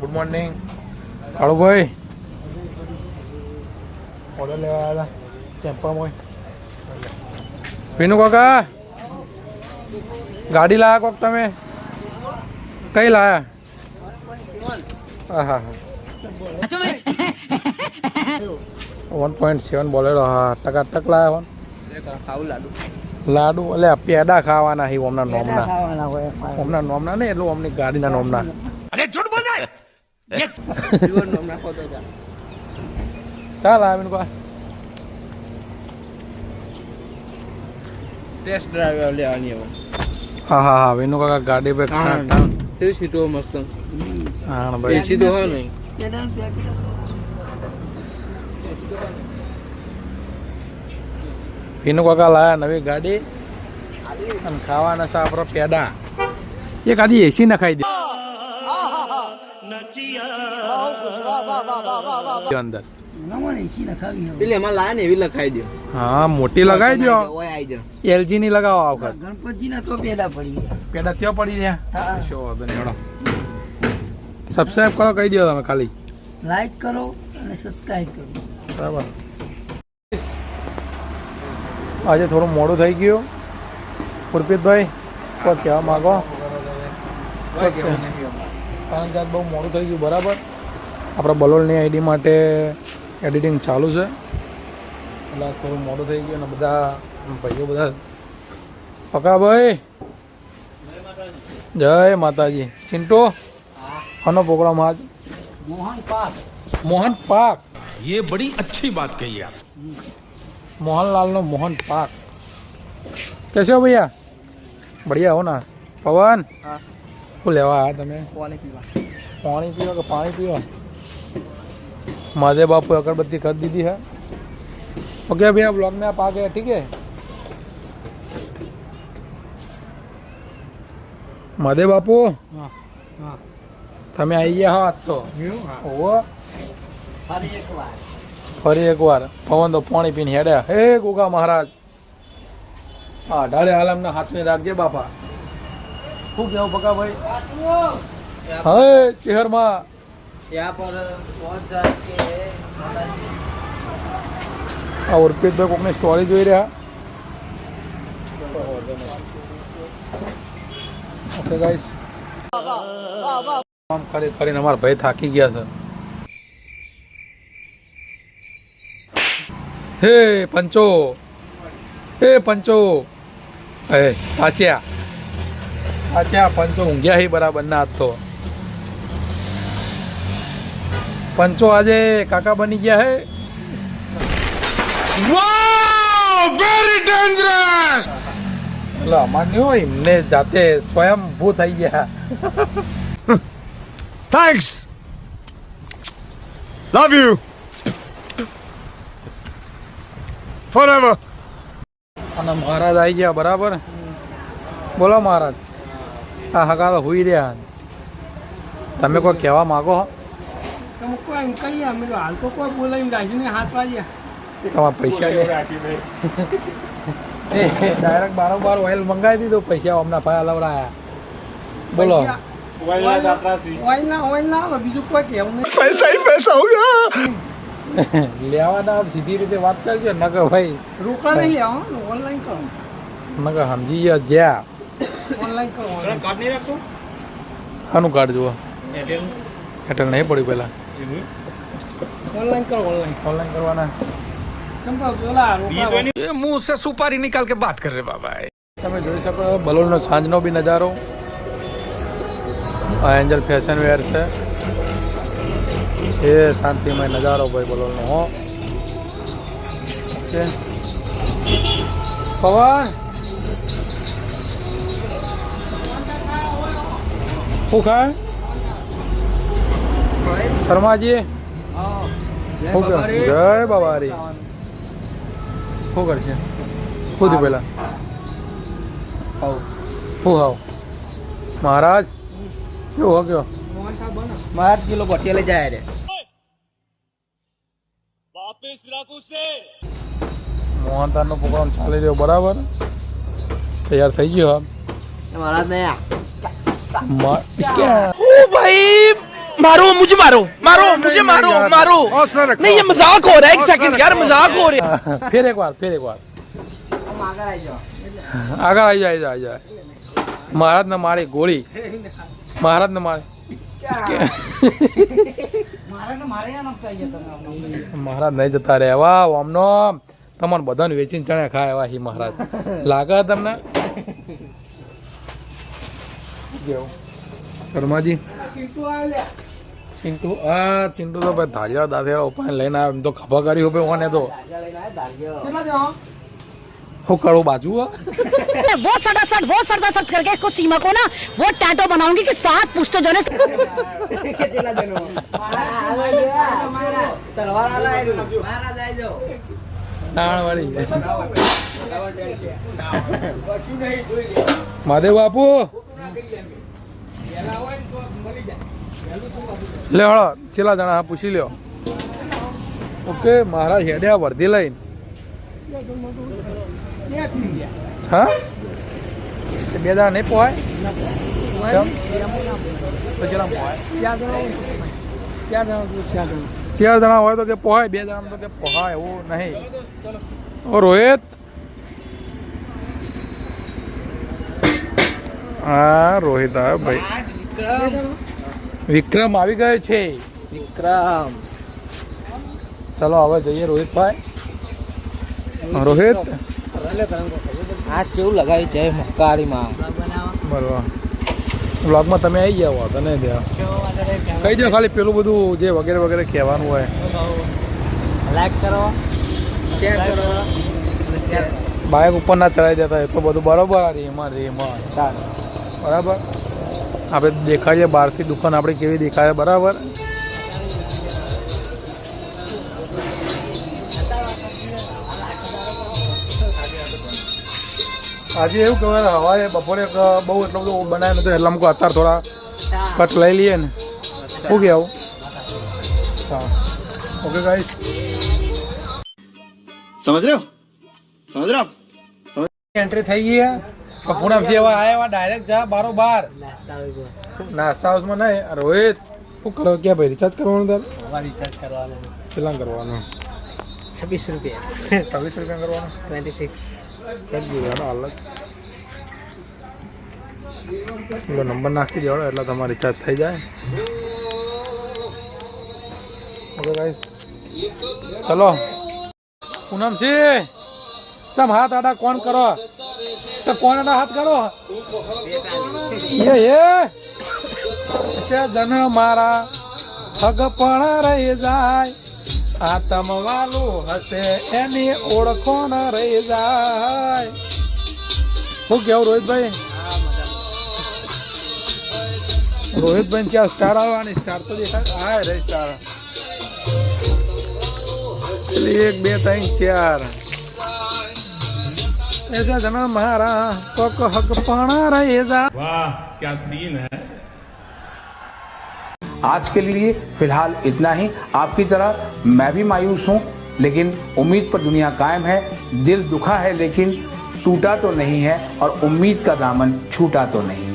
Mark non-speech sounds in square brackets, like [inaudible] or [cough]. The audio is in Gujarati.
Good morning Kalubhai. ઓર્ડર લેવા આવ્યા ટેમ્પામાં પીનુ કાકા. ગાડી લાયા કોક તમે? કઈ લાયા? હા હા વન પોઈન્ટ સેવન બોલેરો હા ટકા ટક લાયા હોન. લાડુ એટલે પેડા ખાવાના હી ઓમના નોમના. ઓમના નોમના ને એટલું ઓમની ગાડીના નોમના. [laughs] ચાલ આવીને કો. ટેસ્ટ ડ્રાઈવ લેવાની હવે. હા હા હા વિનુ કાકા ગાડી પે હા તે સીટો મસ્ત. હા ભાઈ. તો હોય નહીં. વિનુ કાકા લાયા નવી ગાડી. અને ખાવાના છે આપણો પેડા. એક આદી એસી નખાઈ દે. અંદર. હા મોટી લગાવી દો ઓય એલજી ની લગાવો આ વખત. ગણપતિ ના તો પેલા પડી પેડા ત્યાં પડી રહ્યા? હા. વાંધો નહીં હેડો. સબસ્ક્રાઇબ કરો કહી દો તમે ખાલી. લાઈક કરો અને સબસ્ક્રાઇબ કરો. બરાબર. આજે થોડું મોડું થઈ ગયું. પુરપીતભાઈ કોઈ કહેવા માગો? કહેવા કારણ કે આજ બહુ મોડું થઈ ગયું બરાબર આપણા બલોલની આઈડી માટે એડિટિંગ ચાલુ છે એટલે આજ થોડું મોડું થઈ ગયું અને બધા ભાઈઓ બધા પકાભાઈ જય માતાજી ચિંટુ આનો પ્રોગ્રામ આજ મોહન પાક મોહન પાક ये बड़ी अच्छी बात कही आप मोहनलाल नो मोहन पाक कैसे हो भैया बढ़िया हो ना पवन હા શું લેવા આવ્યા તમે? પાણી પીવા. પાણી પીવા કે પાણી પીવા? માધે બાપુ અગરબત્તી કરી દીધી હે. ઓકે ભાઈ આ બ્લોગ મેં આપ આ ગયા ઠીક માધે બાપુ? તમે આવી ગયા હા તો. ઓહો. ફરી એકવાર. પવન તો પાણી પીને હેડ્યા. હે ગોગા મહારાજ. હા ઢાળે હાલ અમને હાથમાં રાખજે બાપા. ખૂબ શું કહેવું ભગાભાઈ હવે શહેરમાં આ ઓર્પિતભાઈ કોકની સ્ટોરી જોઈ રહ્યા. ઓકે ગાઈસ આમ ખરી કરીને અમારા ભાઈ થાકી ગયા છે. હે પંચો. હે પંચો. હે પાચ્યા પાછા પંચો ઊંઘ્યા હી બરાબર ના હતો પંચો આજે કાકા બની ગયા હે. વેરી હોય એમને જાતે થઈ ગયા. થેન્ક્સ લવ યુ ફોરએવર અને મહારાજ આવી ગયા બરાબર? બોલો મહારાજ. આ હગા તો હુઈ રહ્યા તમે કોઈ કહેવા માગો હો? કોઈ અંકલ અમે તો હાલ તો કોઈ બોલાવીને રાજુને હાથ વાગ્યા તમારા પૈસા ડાયરેક્ટ બારો ઓઇલ મંગાવી દીધો પૈસા અમના ભાઈ અલવડાયા. બોલો. ઓઇલ ના ઓઇલ ના બીજું કોઈ કહેવું નહીં. પૈસા પૈસા હોગા લેવાના સીધી રીતે વાત કરજો નગર ભાઈ. રોકા નહીં લેવા ઓનલાઈન કરો. સમજી ગયા જ્યાં. હાનું કાર્ડ નહીં રાખતો? જુઓ એરટેલ નહીં પડ્યું પહેલાં. ઓનલાઈન કરવાના. એ મુંહ સુપારી નિકાલ કે બાત કર રે બાબા તમે જોઈ શકો બલોલનો સાંજનો બી નજારો. આ એન્જલ ફેશન વેર છે. એ શાંતિમય નજારો ભાઈ બલોલનો હો. પવન! શું ખાય? શર્માજી. જય બાબારી શું કરશે? શું થયું પેલા શું ખાવ? મહારાજ? કેવો હો કયો મહારાજ કિલો પટિયાલે જાય રે. વાપસ નો પ્રોગ્રામ ચાલી રહ્યો બરાબર? તૈયાર થઈ ગયો મહારાજ ને મા- ક્યાં? मारो मुझे मारो मारो मुझे मारो यार, मारो हौसला रखो। नहीं ये मजाक हो रहा है एक सेकंड यार मजाक हो रहा है [laughs] ફેર એક વાર ફેર એક વાર આગળ આવી જાઓ આગળ આવી જાય આવી જાય મહારાજને મારી ગોળી મહારાજને મારે મહારાજ નહીં જતા રહે વાહ આમનો તમારે બધાને વેચીને ચણે ખાય એવા હી મહારાજ લાગે તમને કેવું શર્માજી ચિંટુ આ ચિંટુ તો ભાઈ ધારિયા દાદા ઉપાય લઈને આવ્યો એમ તો ખભા કરી ઉભે ઓને તો હું કરું બાજુ હો? वो सटासट वो सटासट करके इसको सीमा को ना वो टैटो बनाऊंगी कि सात पुश्ते जो है ना તલવાર આલા મહારાજ આવી જાઓ નાણ વાળી મહાદેવ બાપુ લે, હળો, ચેલા જણા હા, પૂછી લ્યો. ઓકે, મહારાજ હેડ્યા વર્ધી લઈને. હા? બે જણા નહીં પોહાય? ચાર જણા હોય તો કે પોહાય, બે જણા તો કે પોહાય, એવું નહીં. રોહિત. હા રોહિત આવ્યો ભાઈ. વિક્રમ આવી ગયો છે. વિક્રમ. ચલો હવે જઈએ રોહિતભાઈ. રોહિત? આ કેવું લગાવી જય મકારીમાં? બરોબર. બ્લોગમાં તમે આવી જાઓ તને ત્યાં. કહી દો ખાલી પેલું બધું જે વગેરે વગેરે કહેવાનું હોય. લાઈક કરો. શેર કરો. બાઇક ઉપર ના ચડાવી દેતા એ તો બધું બરોબર આ રીમાં રીમાં. બરાબર? આપણે દેખાડીએ બહારથી દુકાન આપણે કેવી દેખાય બરાબર? આજે એવું કહેવાય હવાએ બપોરે બહુ એટલો બધો બનાવ્યો નતો એટલા અમુક અત્યારે થોડા કટ લઈ લઈએ ને. શું કે આવું હા. ઓકે ગાઈસ સમજ રહ્યો? સમજ રહ્યો એન્ટ્રી થઈ ગઈ હે સેવા આવ્યા ડાયરેક્ટ જા બારો બાર. નાસ્તા હાઉસમાં નહીં. રોહિત શું કરો? ક્યાં ભાઈ રિચાર્જ કરવાનું તાર? રિચાર્જ કરવાનું. કેટલા કરવાનું. છવ્વીસ રૂપિયા. છવ્વીસ રૂપિયા કરવાનું? ટ્વેન્ટી સિક્સ કરી દીધો હાલ પેલો નંબર નાખી દેવાડો એટલે તમારે રિચાર્જ થઈ જાય. ઓકે ગાઈસ ચલો. પૂનમજી તમે હાથ આડા કોણ કરો? તો કોણ આડા હાથ કરો? એ હે છે જન મારા, હગ પણ રહી જાય. આ તમ વાલું હશે, એની ઓળખો ન રહી જાય. શું કેવું, રોહિતભાઈ? રોહિતભાઈ ત્યાં સ્ટાર આવવાની સ્ટાર તો દેખાય. હા રે સ્ટાર એક, બે, ત્રણ, ચાર. ऐसा जना मारा तो को हक पाना रहेगा। वाह क्या सीन है? आज के लिए फ़िलहाल इतना ही। आपकी तरह मैं भी मायूस हूँ लेकिन उम्मीद पर दुनिया कायम है। दिल दुखा है लेकिन टूटा तो नहीं है और उम्मीद का दामन छूटा तो नहीं।